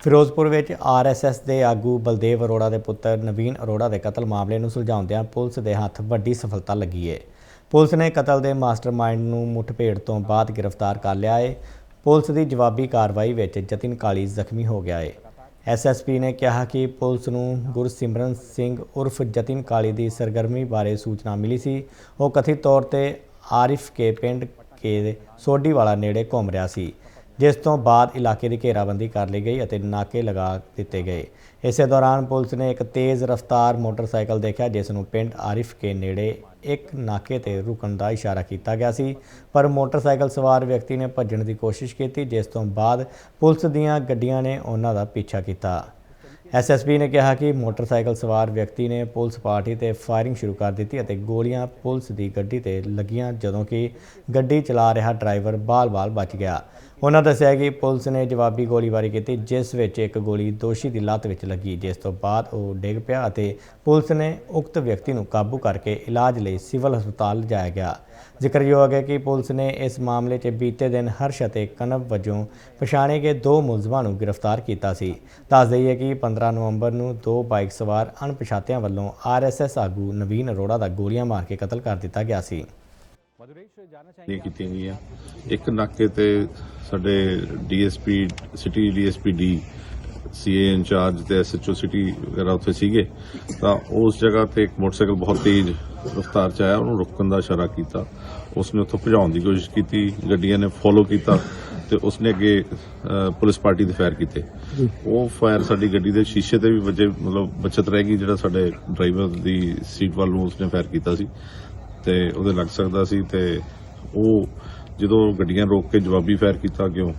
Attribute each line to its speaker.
Speaker 1: ਫਿਰੋਜ਼ਪੁਰ ਵਿੱਚ ਆਰਐਸਐਸ ਦੇ ਆਗੂ ਬਲਦੇਵ ਅਰੋੜਾ ਦੇ ਪੁੱਤਰ ਨਵੀਨ ਅਰੋੜਾ ਦੇ ਕਤਲ ਮਾਮਲੇ ਨੂੰ ਸੁਲਝਾਉਂਦਿਆਂ ਪੁਲਿਸ ਦੇ ਹੱਥ ਵੱਡੀ ਸਫਲਤਾ ਲੱਗੀ ਏ। ਪੁਲਿਸ ਨੇ ਕਤਲ ਦੇ ਮਾਸਟਰਮਾਈਂਡ ਨੂੰ ਮੁੱਠਭੇੜ ਤੋਂ ਬਾਅਦ ਗ੍ਰਿਫਤਾਰ ਕਰ ਲਿਆ ਏ। ਪੁਲਿਸ ਦੀ ਜਵਾਬੀ ਕਾਰਵਾਈ ਵਿੱਚ ਜਤਿਨ ਕਾਲੀ ਜ਼ਖਮੀ ਹੋ ਗਿਆ ਹੈ ਐਸਐਸਪੀ ਨੇ ਕਿਹਾ ਕਿ ਪੁਲਿਸ ਨੂੰ ਗੁਰਸਿਮਰਨ ਸਿੰਘ ਉਰਫ ਜਤਿਨ ਕਾਲੀ ਦੀ ਸਰਗਰਮੀ ਬਾਰੇ ਸੂਚਨਾ ਮਿਲੀ ਸੀ। ਉਹ ਕਥਿਤ ਤੌਰ ਤੇ ਆਰਿਫ ਕੇ ਪਿੰਡ ਕੇ ਸੋਢੀਵਾਲਾ ਨੇੜੇ ਘੁੰਮ ਰਿਹਾ ਸੀ। ਜਿਸ ਤੋਂ ਬਾਅਦ ਇਲਾਕੇ ਦੀ ਘੇਰਾਬੰਦੀ ਕਰ ਲਈ ਗਈ ਅਤੇ ਨਾਕੇ ਲਗਾ ਦਿੱਤੇ ਗਏ। ਇਸੇ ਦੌਰਾਨ ਪੁਲਿਸ ਨੇ ਇੱਕ ਤੇਜ਼ ਰਫ਼ਤਾਰ ਮੋਟਰਸਾਈਕਲ ਦੇਖਿਆ, ਜਿਸ ਨੂੰ ਪਿੰਡ ਆਰਿਫ ਕੇ ਨੇੜੇ ਇੱਕ ਨਾਕੇ ਤੇ ਰੁਕਣ ਦਾ ਇਸ਼ਾਰਾ ਕੀਤਾ ਗਿਆ ਸੀ। ਪਰ ਮੋਟਰਸਾਈਕਲ ਸਵਾਰ ਵਿਅਕਤੀ ਨੇ ਭੱਜਣ ਦੀ ਕੋਸ਼ਿਸ਼ ਕੀਤੀ, ਜਿਸ ਤੋਂ ਬਾਅਦ ਪੁਲਿਸ ਦੀਆਂ ਗੱਡੀਆਂ ਨੇ ਉਹਨਾਂ ਦਾ ਪਿੱਛਾ ਕੀਤਾ। ਐਸਐਸਪੀ ਨੇ ਕਿਹਾ ਕਿ ਮੋਟਰਸਾਈਕਲ ਸਵਾਰ ਵਿਅਕਤੀ ਨੇ ਪੁਲਿਸ ਪਾਰਟੀ ਤੇ ਫਾਇਰਿੰਗ ਸ਼ੁਰੂ ਕਰ ਦਿੱਤੀ ਅਤੇ ਗੋਲੀਆਂ ਪੁਲਿਸ ਦੀ ਗੱਡੀ ਤੇ ਲੱਗੀਆਂ, ਜਦੋਂ ਕਿ ਗੱਡੀ ਚਲਾ ਰਿਹਾ ਡਰਾਈਵਰ ਬਾਲ-ਬਾਲ ਬਚ ਗਿਆ। ਉਹਨਾਂ ਦੱਸਿਆ ਕਿ ਪੁਲਿਸ ਨੇ ਜਵਾਬੀ ਗੋਲੀਬਾਰੀ ਕੀਤੀ, ਜਿਸ ਵਿੱਚ ਇੱਕ ਗੋਲੀ ਦੋਸ਼ੀ ਦੀ ਲੱਤ ਵਿੱਚ ਲੱਗੀ। ਜਿਸ ਤੋਂ ਬਾਅਦ ਉਹ ਡਿੱਗ ਪਿਆ ਅਤੇ ਪੁਲਿਸ ਨੇ ਉਕਤ ਵਿਅਕਤੀ ਨੂੰ ਕਾਬੂ ਕਰਕੇ ਇਲਾਜ ਲਈ ਸਿਵਲ ਹਸਪਤਾਲ ਲਿਜਾਇਆ ਗਿਆ। ਜ਼ਿਕਰਯੋਗ ਹੈ ਕਿ ਪੁਲਿਸ ਨੇ ਇਸ ਮਾਮਲੇ 'ਚ ਬੀਤੇ ਦਿਨ ਹਰਸ਼ ਅਤੇ ਕਨਵ ਵਜੋਂ ਪਛਾਣੇ ਗਏ ਦੋ ਮੁਲਜ਼ਮਾਂ ਨੂੰ ਗ੍ਰਿਫਤਾਰ ਕੀਤਾ ਸੀ। ਦੱਸ ਦਈਏ ਕਿ 15 ਨਵੰਬਰ ਨੂੰ ਦੋ ਬਾਈਕ ਸਵਾਰ ਅਣਪਛਾਤਿਆਂ ਵੱਲੋਂ ਆਰਐਸਐਸ ਆਗੂ ਨਵੀਨ ਅਰੋੜਾ ਦਾ ਗੋਲੀਆਂ ਮਾਰ ਕੇ ਕਤਲ ਕਰ ਦਿੱਤਾ ਗਿਆ ਸੀ।
Speaker 2: ਇਹ ਕੀਤੀਆਂ ਗਈਆਂ। ਇੱਕ ਨਾਕੇ ਤੇ ਸਾਡੇ DSP city DSP D CA incharge ਤੇ ਐਸਐਚਓ ਸਿਟੀ ਵਗੈਰਾ ਉੱਥੇ ਸੀਗੇ। ਤਾਂ ਉਸ ਜਗ੍ਹਾ ਤੇ ਇੱਕ ਮੋਟਰਸਾਈਕਲ ਬਹੁਤ ਤੇਜ਼ ਰਫ਼ਤਾਰ ਚ ਆਇਆ ਉਹਨੂੰ ਰੁਕਣ ਦਾ ਇਸ਼ਾਰਾ ਕੀਤਾ। ਉਸਨੇ ਉੱਥੋਂ ਭਜਾਉਣ ਦੀ ਕੋਸ਼ਿਸ਼ ਕੀਤੀ ਗੱਡੀਆਂ ਨੇ ਫੋਲੋ ਕੀਤਾ ਤੇ ਉਸਨੇ ਅੱਗੇ ਪੁਲਿਸ ਪਾਰਟੀ ਦੇ ਫਾਇਰ ਕੀਤੇ। ਉਹ ਫਾਇਰ ਸਾਡੀ ਗੱਡੀ ਦੇ ਸ਼ੀਸ਼ੇ ਤੇ ਵੀ ਵੱਜੇ ਮਤਲਬ ਬਚਤ ਰਹਿ ਗਈ ਜਿਹੜਾ ਸਾਡੇ ਡਰਾਈਵਰ ਦੀ ਸੀਟ ਵੱਲ ਨੂੰ ਉਸਨੇ ਫਾਇਰ ਕੀਤਾ ਸੀ। ਤੇ ਉਹਦੇ ਲੱਗ ਸਕਦਾ ਸੀ ਤੇ ਉਹ ਜਦੋਂ ਗੱਡੀਆਂ ਰੋਕ ਕੇ ਜਵਾਬੀ ਫਾਇਰ ਕੀਤਾ ਕਿਉਂ